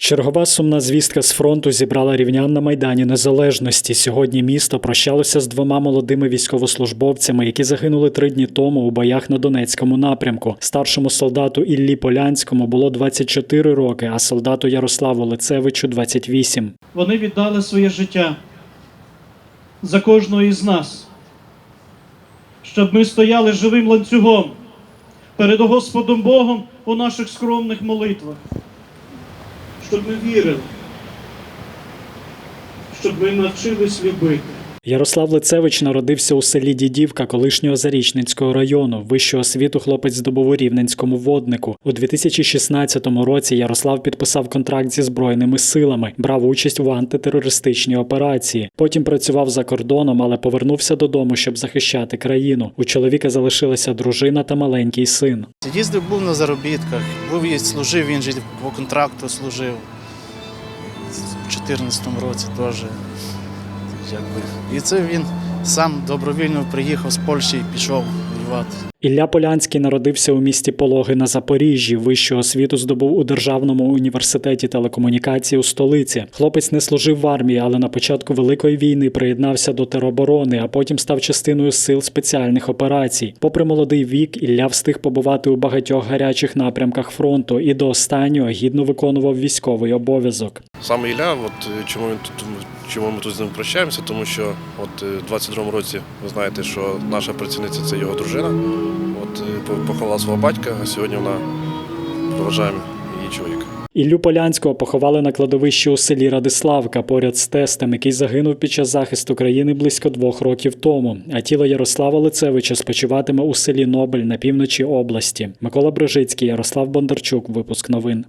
Чергова сумна звістка з фронту зібрала рівнян на майдані Незалежності. Сьогодні місто прощалося з двома молодими військовослужбовцями, які загинули три дні тому у боях на Донецькому напрямку. Старшому солдату Іллі Полянському було 24 роки, а солдату Ярославу Лицевичу 28. Вони віддали своє життя за кожного із нас, щоб ми стояли живим ланцюгом перед Господом Богом у наших скромних молитвах, щоб ми вірили, щоб ми навчились любити. Ярослав Лицевич народився у селі Дідівка колишнього Зарічненського району. Вищу освіту хлопець здобув у Рівненському воднику. У 2016 році Ярослав підписав контракт зі збройними силами, брав участь в антитерористичній операції. Потім працював за кордоном, але повернувся додому, щоб захищати країну. У чоловіка залишилася дружина та маленький син. Їздив був на заробітках, був служив, він же по контракту служив. У 2014 році теж. Якби. І це він сам добровільно приїхав з Польщі і пішов воювати. Ілля Полянський народився у місті Пологи на Запоріжжі. Вищу освіту здобув у Державному університеті телекомунікації у столиці. Хлопець не служив в армії, але на початку Великої війни приєднався до тероборони, а потім став частиною сил спеціальних операцій. Попри молодий вік, Ілля встиг побувати у багатьох гарячих напрямках фронту і до останнього гідно виконував військовий обов'язок. Саме Ілля, от е, чому він тут чому ми тут з ним прощаємося, тому що от е, в 22-му році ви знаєте, що наша працівниця це його дружина. От е, поховала свого батька, а сьогодні вона проважаємо її чоловіка. Іллю Полянського поховали на кладовищі у селі Радиславка поряд з тестем, який загинув під час захисту країни близько двох років тому. А тіло Ярослава Лицевича спочиватиме у селі Нобель на півночі області. Микола Брижицький, Ярослав Бондарчук. Випуск новин.